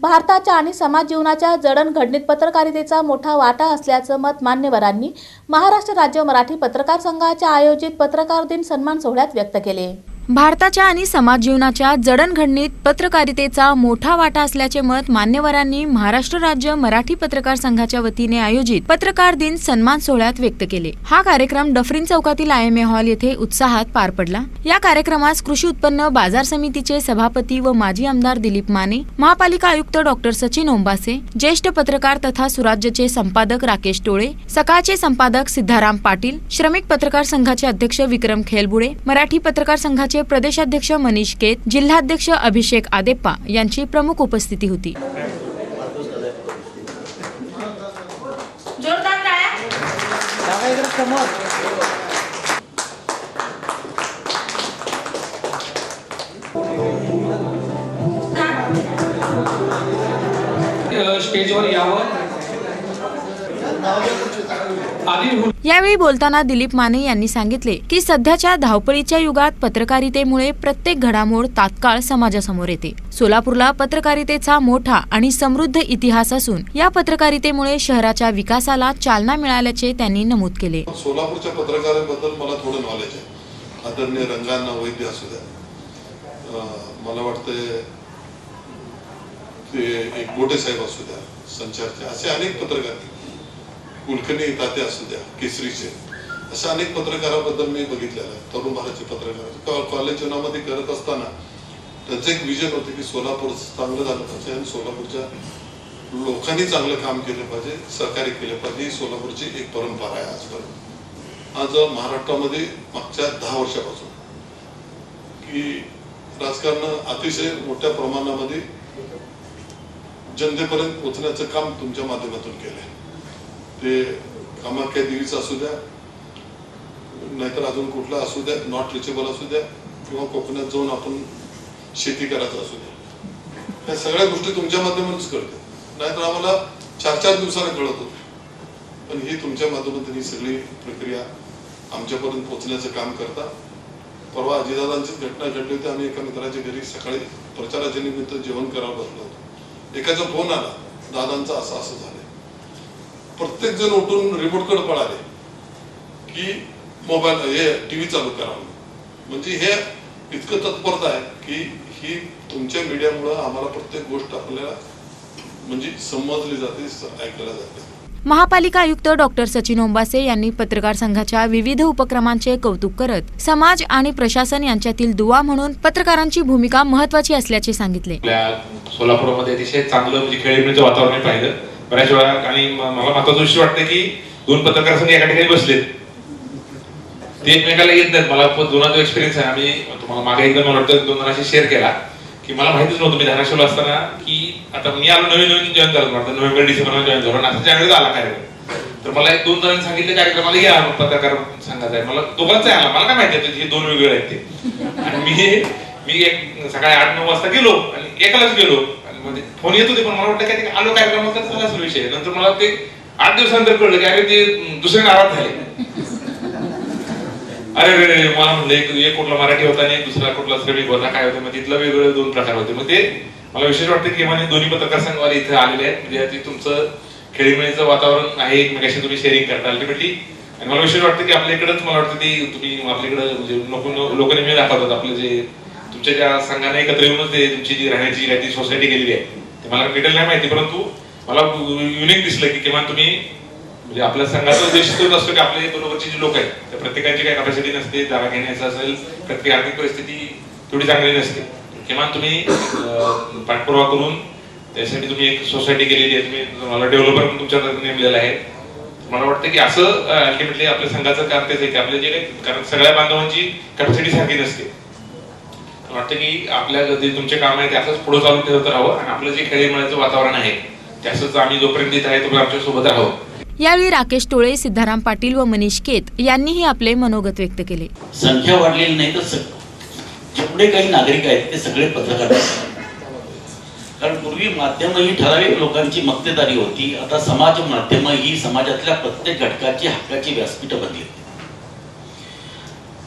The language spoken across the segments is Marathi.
भारताच्या आणि समाज जीवनाच्या जडणघडणीत पत्रकारितेचा मोठा वाटा असल्याचं मत मान्यवरांनी महाराष्ट्र राज्य मराठी पत्रकार संघाच्या आयोजित पत्रकार दिन सन्मान सोहळ्यात व्यक्त केले. भारताच्या आणि समाज जीवनाच्या जडणघडणीत पत्रकारितेचा मोठा वाटा असल्याचे मत मान्यवरांनी महाराष्ट्र राज्य मराठी पत्रकार संघाच्या वतीने आयोजित पत्रकार दिन सन्मान सोहळ्यात व्यक्त केले. हा कार्यक्रम डफरीन चौकातील आय एम ए हॉल येथे उत्साहात पार पडला. या कार्यक्रमास कृषी उत्पन्न बाजार समितीचे सभापती व माजी आमदार दिलीप माने महापालिका आयुक्त डॉक्टर सचिन ओंबासे ज्येष्ठ पत्रकार तथा सुराज्यचे संपादक राकेश टोळे सकाळचे संपादक सिद्धाराम पाटील श्रमिक पत्रकार संघाचे अध्यक्ष विक्रम खेलबुडे मराठी पत्रकार संघाचे प्रदेशाध्यक्ष मनीष केत जिल्हाध्यक्ष अभिषेक आदेप्पा यांची प्रमुख उपस्थिती होती. जोरदार टाळ्या. अ, स्टेजवर यावं. यावेळी बोलताना दिलीप माने यांनी सांगितले की सध्याच्या धावपळीच्या युगात पत्रकारितेमुळे प्रत्येक घडामोड तात्काळ समाजासमोर येते. सोलापूरला पत्रकारितेचा मोठा आणि समृद्ध इतिहास असून या पत्रकारितेमुळे शहराच्या विकासाला चालना मिळाल्याचे त्यांनी नमूद केले. सोलापूरच्या पत्रकारांबद्दल मला थोडं नॉलेज आहे. आदरणीय रंगांना वैद्य असू द्या. मला वाटतं ते एक गोटे साहेब असू द्या संचारचे असे अनेक पत्रकार कुलकर्णी ताते असू द्या केसरीचे. अशा अनेक पत्रकाराबद्दल मी बघितलेलं आहे. तरुण भारतचे पत्रकार. कॉलेज जीवनामध्ये करत असताना त्यांचं एक विजन होतं की सोलापूर चांगलं झालं पाहिजे आणि सोलापूरच्या लोकांनी चांगलं काम केलं पाहिजे सहकार्य केलं पाहिजे. ही सोलापूरची एक परंपरा आहे आजपर्यंत. आज महाराष्ट्रामध्ये मागच्या दहा वर्षापासून. की राजकारण अतिशय मोठ्या प्रमाणामध्ये जनतेपर्यंत पोहोचण्याचं काम तुमच्या माध्यमातून केलंय. ते कामाख्या देवीचं असू द्या नाहीतर अजून कुठला असू द्या नॉट रिचेबल असू द्या किंवा कोकणात जाऊन आपण शेती करायचं असू द्या. ह्या सगळ्या गोष्टी तुमच्या माध्यमातूनच कळते नाहीतर आम्हाला चार चार दिवसाला कळत होते. पण ही तुमच्या माध्यमातून ही सगळी प्रक्रिया आमच्यापर्यंत पोहोचण्याचं काम करता. परवा अजितदादांचीच घटना घडली होती. आम्ही एका मित्राच्या घरी सकाळी प्रचाराच्या निमित्त जेवण करायला बसलो होतो. एकाचा फोन आला. दादांचा असं असं झालं. प्रत्येक जण उठून रिमोटकडे पळाले की मोबाईल हे टीव्ही चालू करावं म्हणजे हे इतकं तत्परता आहे की ही तुमच्या मीडियामुळं आम्हाला प्रत्येक गोष्ट आपल्याला म्हणजे समजली जाते ऐकायला जाते. महापालिका आयुक्त डॉक्टर सचिन ओंबासे यांनी पत्रकार संघाच्या विविध उपक्रमांचे कौतुक करत समाज आणि प्रशासन यांच्यातील दुवा म्हणून पत्रकारांची भूमिका महत्वाची असल्याचे सांगितले. सोलापूरमध्ये अतिशय चांगलं म्हणजे खेळीमेळीचं वातावरण पाहिलं. बऱ्याच वेळा आणि मला महत्वाचं विषय वाटतं की दोन पत्रकार संघ एका ठिकाणी बसलेत. ते एकमेकाला येत नाहीत. मला पण दोन जो एक्सपिरियन्स आहे आम्ही तुम्हाला मागे एकदा मला वाटतं दोन जणांशी शेअर केला की मला माहितीच नव्हतं मी धाराशिवला असताना की आता मी आलो नवीन नवीन जॉईन झालो वाटतं नोव्हेंबर डिसेंबर जॉईन झालो. आणि आता जानेवारीत आला कार्यक्रम. तर मला एक दोन जणांनी सांगितलं कार्यक्रमाला या पत्रकार संघाचा आहे. मला दोघांचा आहे आला. मला काय माहिती हे दोन वेगळे आहेत ते. आणि मी मी एक सकाळी आठ नऊ वाजता गेलो आणि एकालाच गेलो. म्हणजे फोन येत होते पण मला वाटतं काय आलो कार्यक्रमात तर झाला असेल विषय. नंतर मला ते आठ दिवसानंतर कळलं की अरे ते दुसरे नाराज झाले. अरे रे मला म्हणलं एक एक कुठला मराठी होता आणि एक दुसरा कुठला श्रमिक होता काय होतं? मग तिथलं वेगवेगळे दोन प्रकार होते. मग ते मला विशेष वाटतं की म्हणजे दोन्ही पत्रकार संघवाले इथे आलेले आहेत. म्हणजे ते तुमचं खेळीमेळीचं वातावरण आहे एकमेकाशी तुम्ही शेअरिंग करता अल्टिमेटली आणि मला विशेष वाटतं की आपल्याकडंच मला वाटतं ते तुम्ही आपल्याकडे म्हणजे लोक लोकांनी मी दाखवतात आपलं जे तुमच्या ज्या संघाने एकत्र येऊनच ते तुमची जी राहण्याची काय सोसायटी गेलेली आहे ते मला डिटेल नाही माहिती परंतु मला युनिक दिसलं की किमान तुम्ही म्हणजे आपल्या संघाचा उद्देश तोच असतो की आपले बरोबरचे जे लोक आहेत त्या प्रत्येकाची काही कॅपॅसिटी नसते जागा घेण्याचं असेल प्रत्येक आर्थिक परिस्थिती तेवढी चांगली नसते. किमान तुम्ही पाठपुरावा करून त्यासाठी तुम्ही एक सोसायटी केलेली आहे तुम्ही तुम्हाला डेव्हलपर पण तुमच्या नेमलेला आहे. मला वाटतं की असं अल्टिमेटली आपल्या संघाचं काम आहे की आपले जे काही कारण सगळ्या बांधवांची कॅपॅसिटी सारखी नसते. वाटतं की आपल्या जे तुमचे काम आहे ते असंच पुढे चालू ठेवत राहावं आणि आपलं जे खेळीमेळ्याचं वातावरण आहे ते असंच आम्ही जोपर्यंत इथं आहे तोपर्यंत आमच्यासोबत राहावं. यावेळी राकेश टोळे सिद्धाराम पाटील व मनीष केत यांनीही आपले मनोगत व्यक्त केले. संख्या वाढलेली नाही तर जेवढे काही नागरिक आहेत ते सगळे पत्रकार आहेत. कारण पूर्वी माध्यम ही ठराविक लोकांची मक्तेदारी होती. आता समाज माध्यम ही समाजातल्या प्रत्येक घटकाची हक्काची व्यासपीठ बनली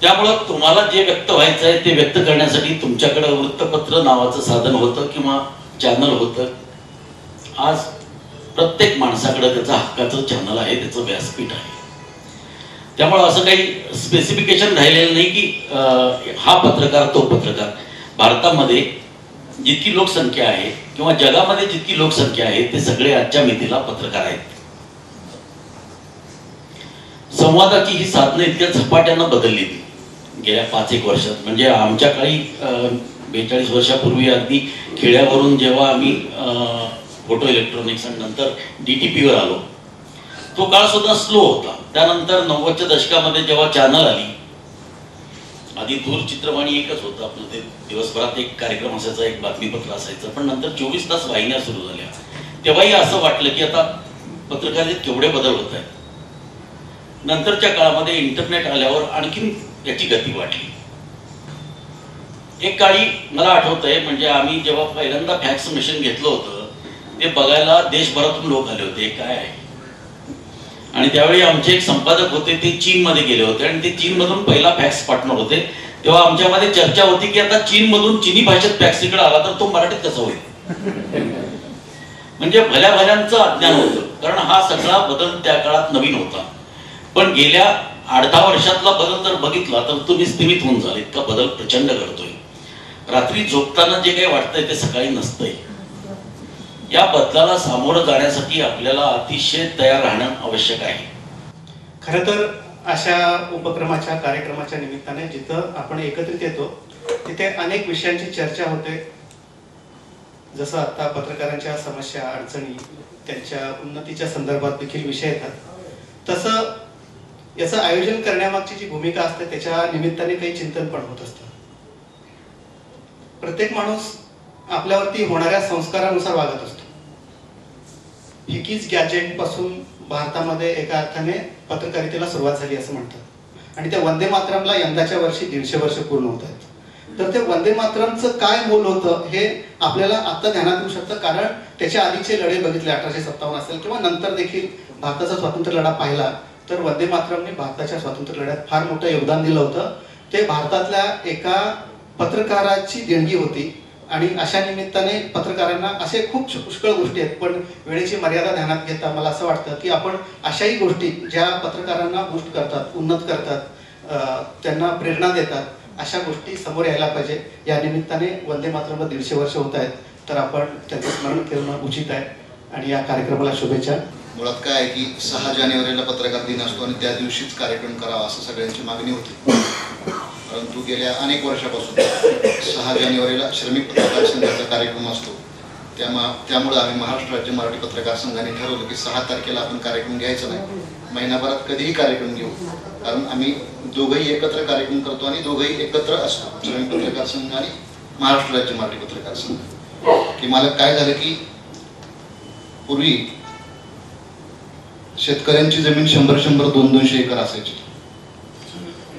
त्यामुळं तुम्हाला जे व्यक्त व्हायचं आहे ते व्यक्त करण्यासाठी तुमच्याकडे वृत्तपत्र नावाचं साधन होतं किंवा चॅनल होतं. आज प्रत्येक माणसाकडे त्याचं हक्काचं चॅनल आहे त्याचं व्यासपीठ आहे. त्यामुळं असं काही स्पेसिफिकेशन राहिलेलं नाही की हा पत्रकार तो पत्रकार. भारतामध्ये जितकी लोकसंख्या आहे किंवा जगामध्ये जितकी लोकसंख्या आहे ते सगळे आजच्या मितीला पत्रकार आहेत. संवादाची ही साधनं इतक्या झपाट्यानं बदलली गेल्या पाच एक वर्षात. म्हणजे आमच्या काळी बेचाळीस वर्षापूर्वी अगदी खेड्यावरून जेव्हा आम्ही फोटो इलेक्ट्रॉनिक्स आणि नंतर डी टी पीवर आलो तो काळ सुद्धा स्लो होता. त्यानंतर नव्वदच्या दशकामध्ये जेव्हा चॅनल आली आधी दूरचित्रवाणी एकच होतं आपलं ते दिवसभरात एक कार्यक्रम असायचा एक बातमीपत्र असायचं पण नंतर चोवीस तास वाहिन्या सुरू झाल्या. तेव्हाही असं वाटलं की आता पत्रकारितेत केवढे बदल होत आहेत. नंतरच्या काळामध्ये इंटरनेट आल्यावर आणखीन याची गती वाढली. एक काळी मला आठवत आहे म्हणजे आम्ही जेव्हा पहिल्यांदा फॅक्स मशीन घेतलं होतं ते बघायला देशभरातून लोक आले होते काय आहे? आणि त्यावेळी आमचे एक संपादक होते ते चीनमध्ये गेले होते आणि ते चीनमधून पहिला फॅक्स पार्टनर होते. तेव्हा आमच्यामध्ये चर्चा होती की आता चीनमधून चिनी भाषेत फॅक्स इकडे आला तर तो मराठीत कसा होईल? म्हणजे भल्या भल्यांचं अज्ञान होतं कारण हा सगळा बदल त्या काळात नवीन होता. पण गेल्या आठ दहा वर्षातला बदल जर बघितला तर तुम्ही स्थिमित होऊन जाल. इतका बदल प्रचंड घडतोय. रात्री झोपताना जे काही वाटतंय ते सकाळी नसतंय. या बदलाला सामोरं जाण्यासाठी आपल्याला अतिशय तयार राहणं आवश्यक आहे. खरं तर अशा उपक्रमाच्या कार्यक्रमाच्या निमित्ताने जिथं आपण एकत्रित येतो तिथे अनेक विषयांची चर्चा होते. जसं आता पत्रकारांच्या समस्या अडचणी त्यांच्या उन्नतीच्या संदर्भात देखील विषय येतात. तसं याचं आयोजन करण्यामागची जी भूमिका असते त्याच्या निमित्ताने काही चिंतन पण होत असतं. प्रत्येक माणूस आपल्यावरती होणाऱ्या संस्कारानुसार वागत असतो. हिकीज गॅजेटपासून भारतामध्ये एका अर्थाने पत्रकारितेला सुरुवात झाली असं म्हणतात. आणि त्या वंदे मातरमला यंदाच्या वर्षी दीडशे वर्ष पूर्ण होत आहेत. तर ते वंदे मातरमचं काय मोल होतं हे आपल्याला आता ध्यानात येऊ शकतं कारण त्याच्या आधीचे लढे बघितले अठराशे सत्तावन्न असेल किंवा नंतर देखील भारताचा स्वातंत्र्य लढा पाहिला तर वंदे मातरमने भारताच्या स्वातंत्र्य लढ्यात फार मोठं योगदान दिलं होतं. ते भारतातल्या एका पत्रकाराची देणगी होती आणि अशा निमित्ताने पत्रकारांना असे खूप पुष्कळ गोष्टी आहेत. पण वेळेची मर्यादा ध्यानात घेता मला असं वाटतं की आपण अशाही गोष्टी ज्या पत्रकारांना बूस्ट करतात उन्नत करतात त्यांना प्रेरणा देतात अशा गोष्टी समोर यायला पाहिजे. या निमित्ताने वंदे मातरम दीडशे वर्ष होत आहेत. तर आपण त्यांचं स्मरण करणं उचित आहे. आणि या कार्यक्रमाला शुभेच्छा. मुळात काय आहे की सहा जानेवारीला पत्रकार दिन असतो आणि त्या दिवशीच कार्यक्रम करावा असं सगळ्यांची मागणी होती. परंतु गेल्या अनेक वर्षापासून सहा जानेवारीला श्रमिक पत्रकार संघाचा कार्यक्रम असतो. त्यामा त्यामुळे आम्ही महाराष्ट्र राज्य मराठी पत्रकार संघाने ठरवलं की सहा तारखेला आपण कार्यक्रम घ्यायचा नाही. महिनाभरात कधीही कार्यक्रम घेऊ. कारण आम्ही दोघंही एकत्र कार्यक्रम करतो आणि दोघंही एकत्र असतो. श्रमिक पत्रकार संघ आणि महाराष्ट्र राज्य मराठी पत्रकार संघ. की मला काय झालं की पूर्वी शेतकऱ्यांची जमीन शंभर शंभर दोन दोनशे एकर असायची.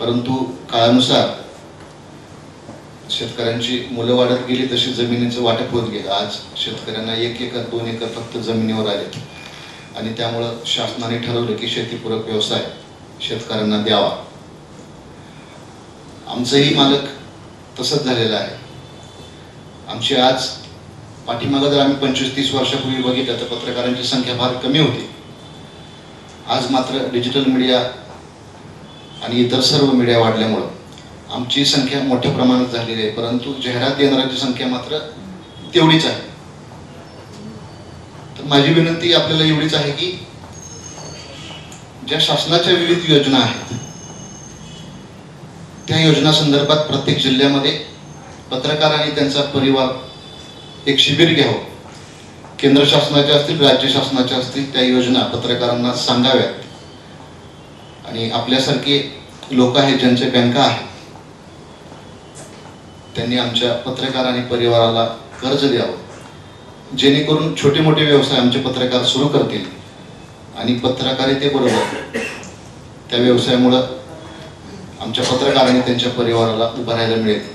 परंतु काळानुसार शेतकऱ्यांची मुलं वाढत गेली तशी जमिनीचं वाटप होत गेलं. आज शेतकऱ्यांना एक एकर दोन एकर फक्त जमिनीवर आले. आणि त्यामुळं शासनाने ठरवलं की शेतीपूरक व्यवसाय शेतकऱ्यांना द्यावा. आमचंही मालक तसंच झालेलं आहे. आमची आज पाठीमागं जर आम्ही पंचवीस तीस वर्षापूर्वी बघितलं तर पत्रकारांची संख्या फार कमी होती. आज मात्र डिजिटल मीडिया आणि इतर सर्व मीडिया वाढल्यामुळं आमची संख्या मोठ्या प्रमाणात झालेली आहे परंतु जाहिरात देणाऱ्यांची संख्या मात्र तेवढीच आहे. तर माझी विनंती आपल्याला एवढीच आहे की ज्या शासनाच्या विविध योजना आहेत त्या योजना संदर्भात प्रत्येक जिल्ह्यामध्ये पत्रकार आणि त्यांचा परिवार एक शिबिर घ्यावं. केंद्र शासनाच्या असतील राज्य शासनाच्या असतील त्या योजना पत्रकारांना सांगाव्यात. आणि आपल्यासारखे लोक आहेत ज्यांचे बँका आहेत त्यांनी आमच्या पत्रकार आणि परिवाराला कर्ज द्यावं. जेणेकरून छोटे मोठे व्यवसाय आमचे पत्रकार सुरू करतील. आणि पत्रकारितेबरोबर त्या व्यवसायामुळं आमच्या पत्रकार आणि त्यांच्या परिवाराला उभं राहायला मिळेल.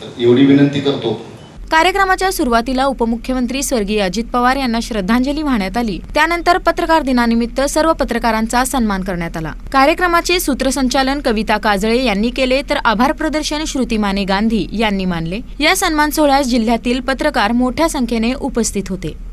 तर एवढी विनंती करतो. कार्यक्रमाच्या सुरुवातीला उपमुख्यमंत्री स्वर्गीय अजित पवार यांना श्रद्धांजली वाहण्यात आली. त्यानंतर पत्रकार दिनानिमित्त सर्व पत्रकारांचा सन्मान करण्यात आला. कार्यक्रमाचे सूत्रसंचालन कविता काजळे यांनी केले तर आभार प्रदर्शन श्रुती माने गांधी यांनी मानले. या सन्मान सोहळ्यास जिल्ह्यातील पत्रकार मोठ्या संख्येने उपस्थित होते.